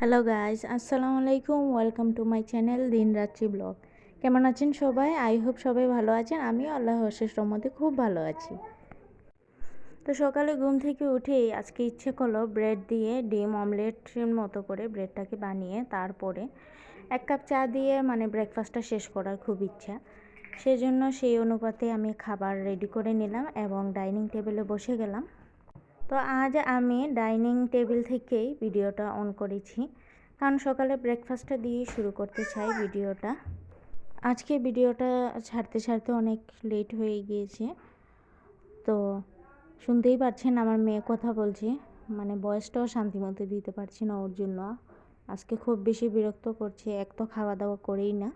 Hello guys আসসালামু আলাইকুম welcome to my channel দিন রাত্রি ব্লগ কেমন আছেন সবাই? আই হোপ সবাই ভালো আছেন। আমিও আল্লাহ অশেষ রহমতে খুব ভালো আছি। তো সকালে ঘুম থেকে উঠেই আজকে ইচ্ছে করল ব্রেড দিয়ে ডিম অমলেটের মতো করে ব্রেডটাকে বানিয়ে তারপরে এক কাপ চা দিয়ে মানে ব্রেকফাস্টটা শেষ করার খুব ইচ্ছা। সেজন্য সেই অনুপাতে আমি খাবার রেডি করে নিলাম এবং ডাইনিং টেবিলে বসে গেলাম। তো আজ আমি ডাইনিং টেবিল থেকেই ভিডিওটা অন করেছি। কারণ সকালে ব্রেকফাস্টটা দিয়ে শুরু করতে চাই ভিডিওটা। আজকে ভিডিওটা ছাড়তে ছাড়তে অনেক লেট হয়ে গিয়েছে। তো শুনতেই পারছেন আমার মেয়ে কথা বলছে। মানে বয়সটাও শান্তিমতো দিতে পারছি না ওর জন্য। আজকে খুব বেশি বিরক্ত করছে, এক তো খাওয়া দাওয়া করেই না।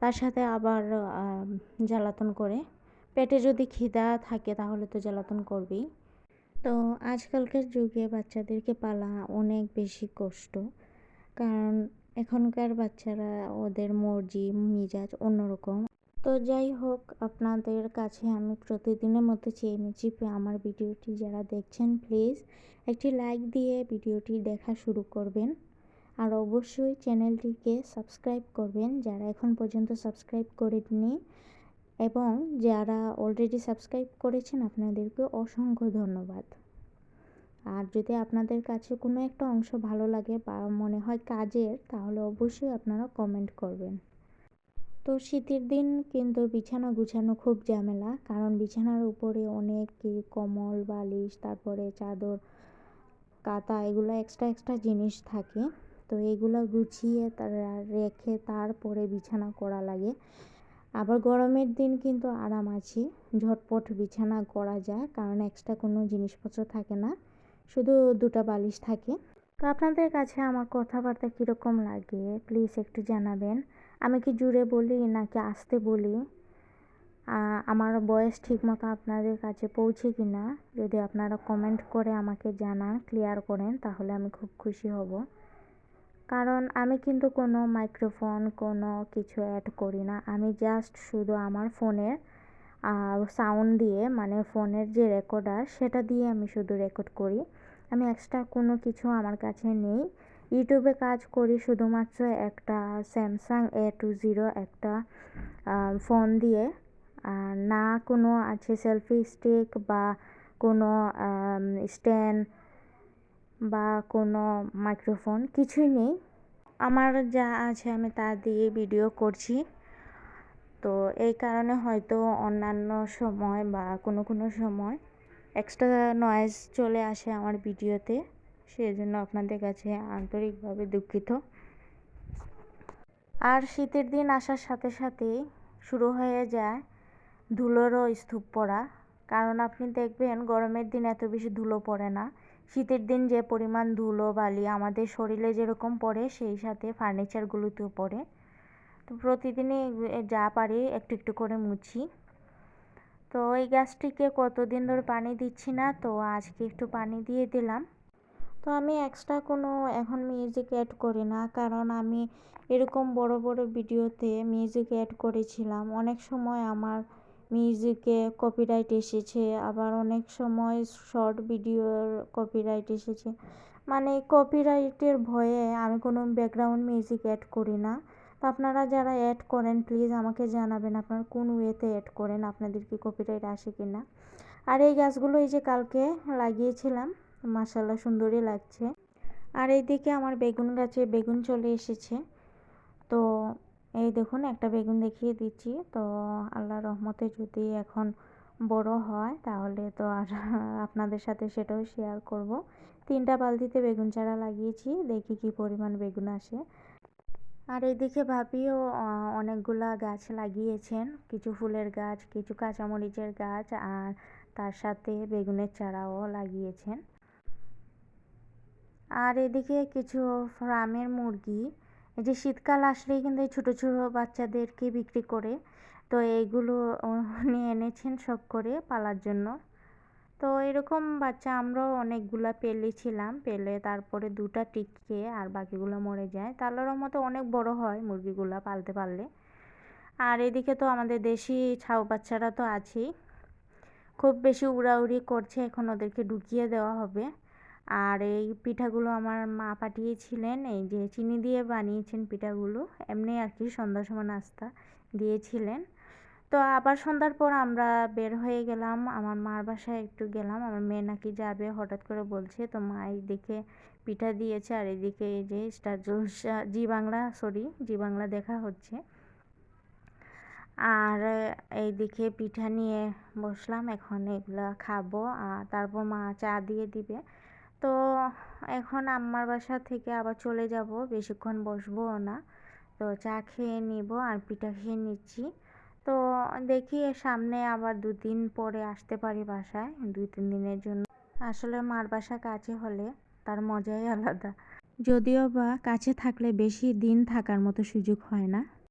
তার সাথে আবার জ্বালাতন করে। পেটে যদি খিদা থাকে তাহলে তো জ্বালাতন করবেই। তো আজকালকার যুগে বাচ্চাদেরকে পালা অনেক বেশি কষ্ট। কারণ এখনকার বাচ্চারা ওদের মর্জি, মিজাজ অন্যরকম। তো যাই হোক, আপনাদের কাছে আমি প্রতিদিনের মতো চেয়ে নিচ্ছি আমার ভিডিওটি যারা দেখছেন, প্লিজ একটি লাইক দিয়ে ভিডিওটি দেখা শুরু করবেন। আর অবশ্যই চ্যানেলটিকে সাবস্ক্রাইব করবেন যারা এখন পর্যন্ত সাবস্ক্রাইব করেননি। এবং যারা অলরেডি সাবস্ক্রাইব করেছেন আপনাদেরকে অসংখ্য ধন্যবাদ। আর যদি আপনাদের কাছে কোনো একটা অংশ ভালো লাগে বা মনে হয় কাজের, তাহলে অবশ্যই আপনারা কমেন্ট করবেন। তো শীতের দিন কিন্তু বিছানা গুছানো খুব ঝামেলা, কারণ বিছানার উপরে অনেক কমল, বালিশ, তারপরে চাদর কাতা এগুলো এক্সট্রা এক্সট্রা জিনিস থাকে। তো এগুলো গুছিয়ে তারা রেখে তারপরে বিছানা করা লাগে। আবার গরমের দিন কিন্তু আরাম আছে। ঝটপট বিছানা করা যায় কারণ এক্সট্রা কোনো জিনিসপত্র থাকে না। শুধু দুটো বালিশ থাকে। তো আপনাদের কাছে আমার কথাবার্তা কীরকম লাগে? প্লিজ একটু জানাবেন। আমি কি জুড়ে বলি নাকি আসতে বলি? আমার বয়স ঠিকমতো আপনাদের কাছে পৌঁছে কি না যদি আপনারা কমেন্ট করে আমাকে জানান ক্লিয়ার করেন, তাহলে আমি খুব খুশি হব। কারণ আমি কিন্তু কোনো মাইক্রোফোন কোনো কিছু অ্যাড করি না। আমি জাস্ট শুধু আমার ফোনের সাউন্ড দিয়ে মানে ফোনের যে রেকর্ডার সেটা দিয়ে আমি শুধু রেকর্ড করি। আমি এক্সট্রা কোনো কিছু আমার কাছে নেই। ইউটিউবে কাজ করি শুধুমাত্র একটা স্যামসাং এ টু জিরো একটা ফোন দিয়ে। না কোনো আছে সেলফি স্টিক বা কোনো স্ট্যান্ড বা কোনো মাইক্রোফোন কিছুই নেই। আমার যা আছে আমি তা দিয়ে ভিডিও করছি। তো এই কারণে হয়তো অন্যান্য সময় বা কোনো কোনো সময় এক্সট্রা নয়েজ চলে আসে আমার ভিডিওতে সেই জন্য আপনাদের কাছে আন্তরিকভাবে দুঃখিত। আর শীতের দিন আসার সাথে সাথেই শুরু হয়ে যায় ধুলোরও স্তূপ পড়া। কারণ আপনি দেখবেন গরমের দিন এত বেশি ধুলো পড়ে না। শীতের দিন যে পরিমাণ ধুলো, বালি আমাদের শরীরে যেরকম পড়ে, সেই সাথে ফার্নিচারগুলোতেও পড়ে। তো প্রতিদিনই যা পারি একটু একটু করে মুছি। তো ওই গাছটিকে কতদিন ধরে পানি দিচ্ছি না, তো আজকে একটু পানি দিয়ে দিলাম। তো আমি এক্সট্রা কোনো এখন মিউজিক অ্যাড করি না, কারণ আমি এরকম বড় বড় ভিডিওতে মিউজিক অ্যাড করেছিলাম। অনেক সময় আমার মিউজিকে কপিরাইট এসেছে, আবার অনেক সময় শর্ট ভিডিওর কপিরাইট এসেছে। মানে কপিরাইটের ভয়ে আমি কোনো ব্যাকগ্রাউন্ড মিউজিক অ্যাড করি না। তো আপনারা যারা অ্যাড করেন প্লিজ আমাকে জানাবেন আপনারা কোন ওয়েতে অ্যাড করেন, আপনাদের কি কপিরাইট আসে কি না আর এই গাছগুলো এই যে কালকে লাগিয়েছিলাম মাসাল্লাহ সুন্দরই লাগছে। আর এইদিকে আমার বেগুন গাছে বেগুন চলে এসেছে। তো এই দেখুন, একটা বেগুন দেখিয়ে দিচ্ছি। তো আল্লাহ রহমতে যদি এখন বড় হয়, তাহলে তো আর আপনাদের সাথে সেটাও শেয়ার করব। তিনটা বালতিতে বেগুন চারা লাগিয়েছি, দেখি কি পরিমাণ বেগুন আসে। আর এদিকে ভাবিও অনেকগুলা গাছ লাগিয়েছেন। কিছু ফুলের গাছ, কিছু কাঁচামরিচের গাছ, আর তার সাথে বেগুনের চারাও লাগিয়েছেন। আর এদিকে কিছু ফার্মের মুরগি যে শীতকাল আসলেই কিন্তু এই ছোটো ছোটো বাচ্চাদেরকে বিক্রি করে, তো এইগুলো নিয়ে এনেছেন সব করে পালার জন্য। তো এরকম বাচ্চা আমরাও অনেকগুলা পেলেছিলাম, পেলে তারপরে দুটা টিকে আর বাকিগুলো মরে যায়। তাহলেও মতো অনেক বড় হয় মুরগিগুলা পালতে পারলে। আর এদিকে তো আমাদের দেশি ছাউ বাচ্চারা তো আছেই। খুব বেশি উড়াউড়ি করছে, এখন ওদেরকে ঢুকিয়ে দেওয়া হবে। আর এই পিঠাগুলো আমার মা পাঠিয়েছিলেন, এই যে চিনি দিয়ে বানিয়েছেন পিঠাগুলো, এমনি আর কি সন্ধ্যার সময় নাস্তা দিয়েছিলেন। তো আবার সন্ধ্যার পর আমরা বের হয়ে গেলাম, আমার মার বাসায় একটু গেলাম, আমার মেয়ে নাকি যাবে, হঠাৎ করে বলছে, তো মা এইদিকে পিঠা দিয়েছে আর এদিকে এই যে Star Jalsha Zee Bangla sorry Zee Bangla দেখা হচ্ছে। আর এইদিকে পিঠা নিয়ে বসলাম, এখন এগুলা খাব, আর তারপর মা চা দিয়ে দিবে। তো এখন আম্মার বাসা থেকে আবার চলে যাব, বেশিক্ষণ বসবো না। তো চা খেয়ে নিব আর পিঠা খেয়ে নিচ্ছি। তো দেখি সামনে আবার দু দিন পরে আসতে পারি বাসায় দুই তিন দিনের জন্য। আসলে মার বাসা কাছে হলে তার মজাই আলাদা। যদিও বা কাছে থাকলে বেশি দিন থাকার মতো সুযোগ হয় না।